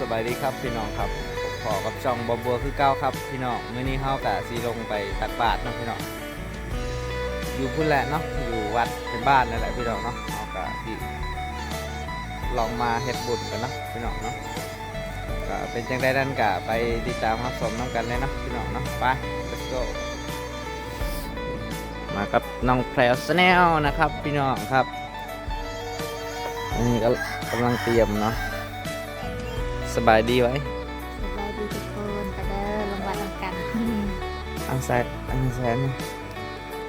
สบายดีครับพี่น้องครับขอกับช่องบอบัวคือเก้าครับ พี่น้องมื้อนี้เฮากะสีลงไปตักบาตรเนาะพี่น้องอยู่พุ่นแหละเนาะอยู่วัดเป็นบ้านนั่นแหละพี่น้องเนาะเฮากะที่ลองมาเฮ็ดบุญกันเนาะพี่น้องเนาะก็เป็นจังได้นั่นกะไปติดตามรับชมน้ำกันเลยเนาะพี่น้องเนาะไป let's go มากับน้องแพรวสแนลนะครับ พี่น้องครับอันนี้ก็กำลังเตรียมเนาะ สบายดีไว้สบายดีทุกคนไปเด้อลงวัดทำกันอังแซนอังแซน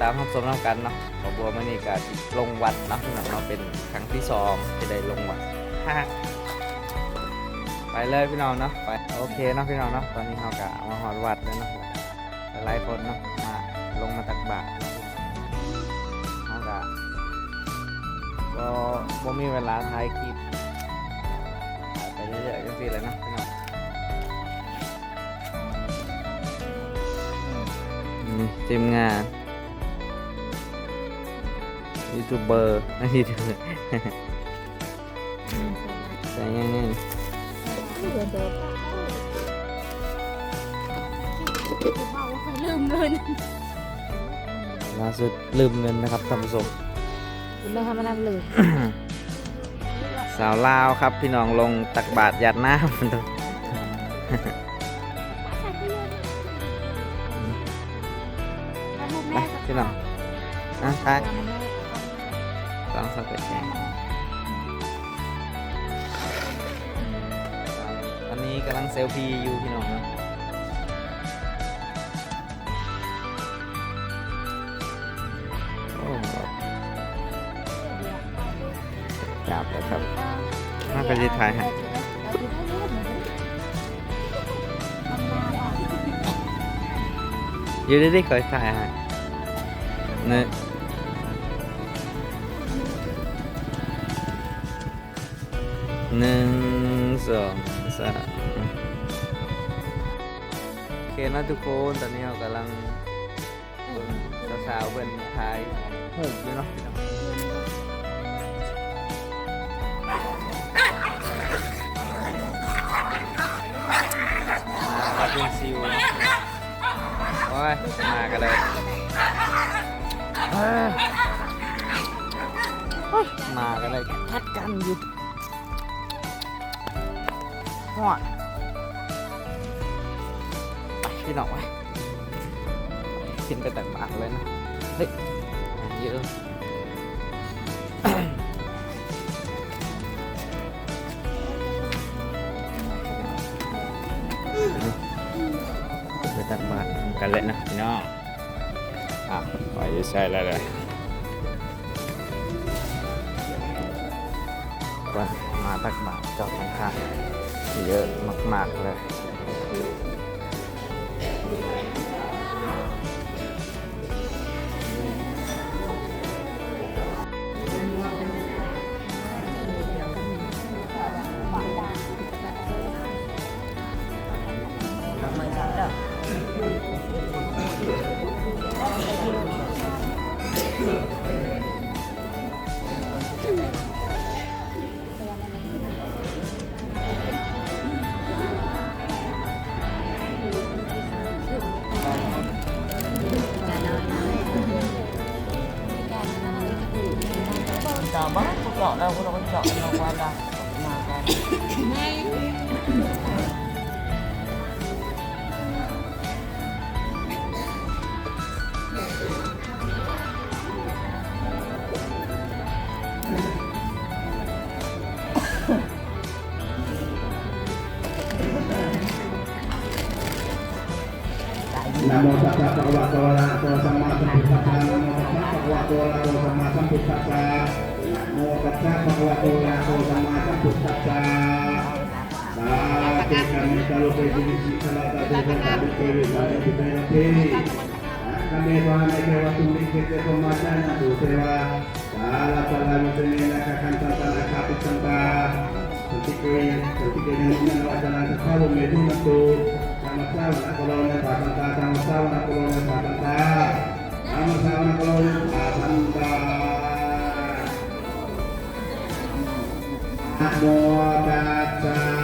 ตามรับชมน้ำกันเนาะขอบัวมื่อนี้ก็สิลงวัดเนาะพี่น้องเนาะเป็นครั้งที่สองที่ได้ลงวัดฮ่าไปเลยพี่น้องเนาะไปโอเคเนาะพี่น้องเนาะตอนนี้เราก็มาหอดวัดแล้วเนาะหลายๆคนเนาะมาลงมาตักบาตรเราก็ก็บ่มีเวลาถ่ายคลิปถ่ายไปเรื่อยๆจังซี่เลยเนาะพี่น้องนี่ทีมงานยูทูบเบอร์ไม่ใช่ยูทูบเบอร์ใช่ยังไงเดือนเดิมคิดว่าว่าเคยลืมเงินล่าสุดลืมเงินนะครับท่านผู้ชมคุณไม่ทำมันำเลย สาวลาวครับ พี่น้องลงตักบาตรหยัดน้ำมันต้องไปพี่น้องอะทายต้องสับไปแข่งตอนนี้กำลังเซลฟี่อยู่พี่น้องเนาะโอ้ จับเลยครับน่าจะถ่ายให้อยู่ดีๆเคยถ่ายให้เนยหนึ่งสองสามโอเคนะทุกคนตอนนี้เรากำลังสาวๆเบิ่นถ่ายหูอยู่เนาะ มาเป็นซิวโอ้ย มากันเลยเอ้ยโอ้ยมากันเลยทัดกันอยู่หัวไปพี่น้องไปกินไปแต่บาทเลยนะ เฮ้ยอาหารเยอะ กันเลยนะพี่น้องอะไปใช่แล้วเลยมาตักบาตรจอดข้างๆเยอะมากๆเลย chào bác cô chọn đâu cô đâu có chọn đâu qua đâu mà con นะโมตัสสะภะคะวะโตอะระหะโตสัมมาสัมพุทธัสสะนะโมตัสสะภะคะวะโตอะระหะโตสัมมาสัมพุทธัสสะนะโมตัสสะภะคะวะโตอะระหะโตสัมมาสัมพุทธัสสะ สาธุกามิตาโลเปจิวิสิสลาตาเตภะตาวิเตวิสานิปิเตนะเตนะเมวะนะเกวะตุมิเกเต โกมาจานะตุเทวะสาลาปะ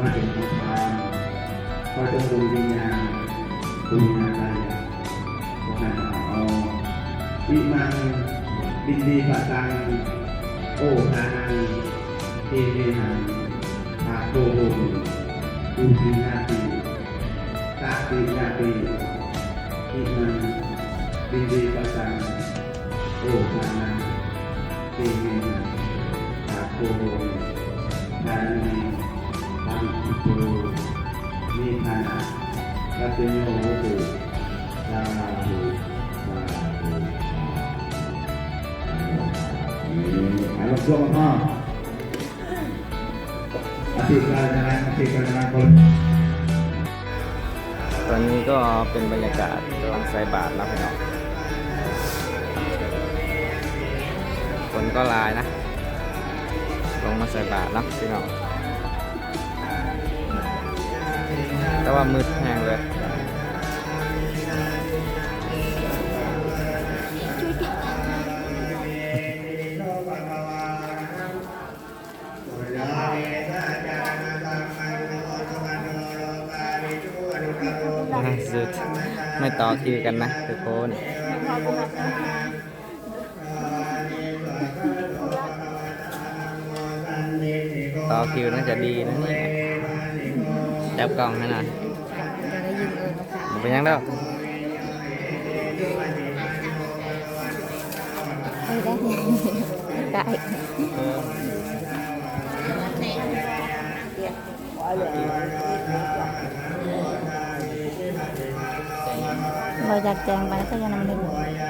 ว่าเป็นบูชาว่าต้องบูวิญญาบูญาอะไรบูชาเอาอิมันบินดีปัตังโอทานังเทเวหังตาโตโหดูทีนาตีตาตีนาตีอิมันบินดีปัตังโอทานังเทเวหังตาโตโห นิพานัตติโยวุตุสาธุสาธุหายลงช่วงพ่ออธิการนะอธิการนะคนตอนนี้ก็เป็นบรรยากาศกำลังใส่บาตรนะพี่น้องคนก็ลายนะ ลงมาใส่บาตรนะพี่น้อง แต่ว่ามืดแห้งเลย สุดไม่ต่อคิวกันนะทุกคนต่อคิวน่าจะดีนะเนี่ย จับกล้องให้หน่อยเป็นยังดอกได้เราอยากแจงไปก็ยังนำเด็ก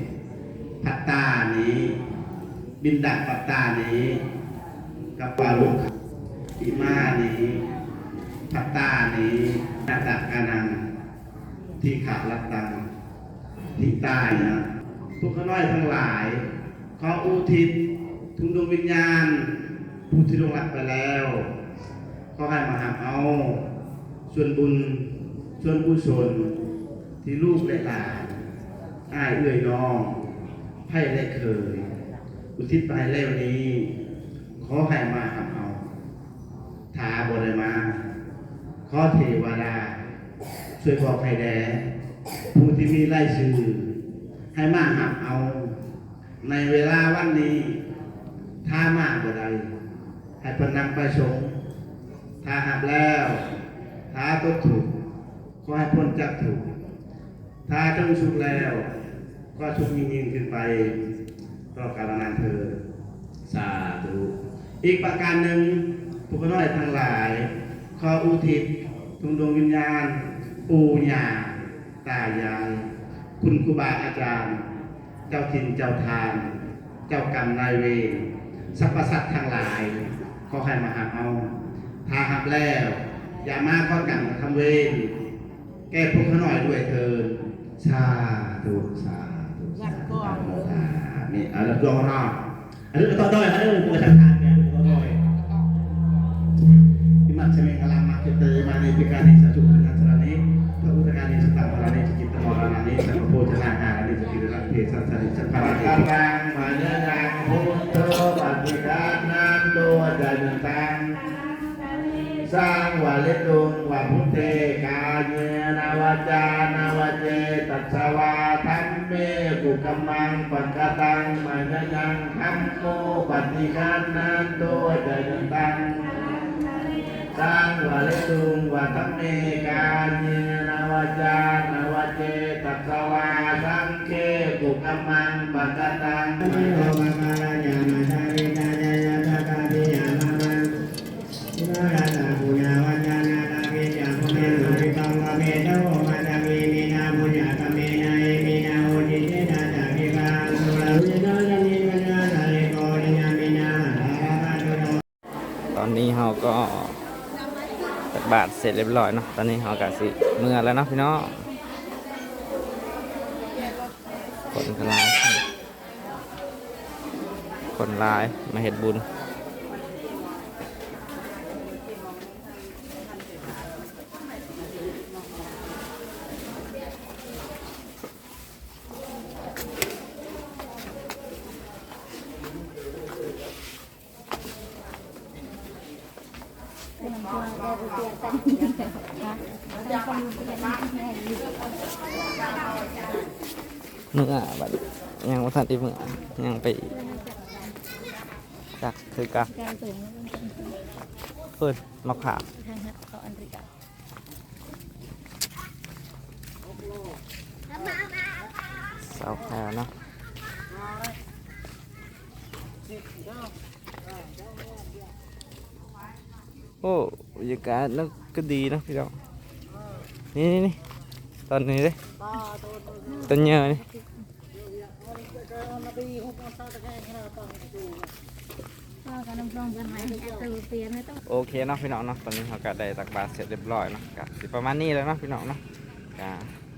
พัตตานี้ บินดักปัตตานี้กับปาลุกอิมานี้พัตตานี้นาตะกานัง ที่ขาดลักตังที่ใต้นะทุกขน้อยทั้งหลาย ขออุทิศทุกดวงวิญญาณผู้ที่ลงรับไปแล้วขอให้มาหาเอาส่วนบุญส่วนกุศลที่ลูกและหลานอ้ายเอื้อยน้อง ให้ได้เคย อุทิศไปแล้วนี้ ขอให้มาหาเอาถาบริมา ขอเทวดา ช่วยบอกให้แดผู้ที่มีไล่ชื่อ ให้มาหับเอา ในเวลาวันนี้ ถ้ามาบ่ใดให้พนนำไปชงถ้าหับแล้วถ้าตกถูกขอให้พ้นจากถูกถ้าจงสุขแล้ว ก็ชุกยิ่งยิ่งขึ้นไปก็การนานเธอสาธุอีกประการหนึ่งผู้น้อยทั้งหลาย ขออุทิศทุงดวงวิญญาณ ปู่ย่าตายายคุณครูบาอาจารย์ เจ้าถิ่นเจ้าทาน เจ้ากรรมนายเวรสรรพสัตว์ทั้งหลาย ขอให้มาหาเอาถ้าหับแล้ว อย่ามาข้อกรรมทำเวรแก้พวกเขาหน่อยด้วยเถิดสาธุสาธุสาธุอามีอะไรดวงรอบอันนี้ต่อด้วยอันนี้ตัวทาตุสา รนี้พระอุตการในสตางวรในจิตตมรณานี้สัพพโพชนาหาในสกิรเทสัสสริสัพพะกังกังมา เนนังพุทโธปฏิกานันโตจันตังสร้างวาเลตุงวาพุทเทกายเยนาวาจานาวาเจตัสสวาธัมมกุกัมมังปัจกตังมานยังคัมโมปฏิคันนันโตจยันตังสร้างวาเลตุงวาธัมเมกายเยนาวาจานาวาเจตัสสวาสังเคกุกัมมังปัจกตังมโนมะกาลยานาทาริกายายาตากาติยานามังนาราตาปุญญา เสร็จเรียบร้อยเนาะตอนนี้เขากาสิเมื่อแล้วเนาะพี่น้องคนลาย คนลายมาเห็ดบุญ เมื่อบัดยังว่าทันที่เมื่อยังไปจักคือกับการตื่นเพิ่นมาขามทางฮัทเขาอันริกาเสาแพรเนาะโอ้บรรยากาศนั่นก็ดีนะพี่น้องนี่นี่นี่ตอนนี้เลย ต้นเยอะนี่ก็การน้ำร้องยโอเคเนาะพี่น้องเนาะตอนนี้เราก็ได้ตักบาตรเสร็จเรียบร้อยเนาะก็สิประมาณนี้แล้วเนาะพี่น้องเนาะก็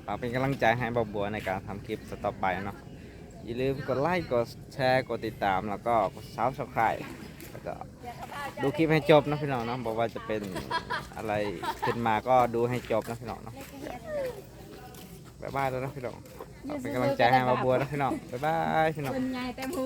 ฝากเป็นกำลังใจให้บอบัวในการทำคลิปต่อไปเนาะอย่าลืมกดไลค์กดแชร์กดติดตามแล้วก็กดซับสไครต์แล้วก็ดูคลิปให้จบนะพี่น้องเนาะบอกว่าจะเป็นอะไรขึ้นมาก็ดูให้จบนะพี่น้องเนาะ บ๊ายบายแล้วนะพี่น้องฝากเป็นกำลังใจให้บอบัวนะพี่น้องบ๊ายบายพี่น้อง เป็นไงแต่หมู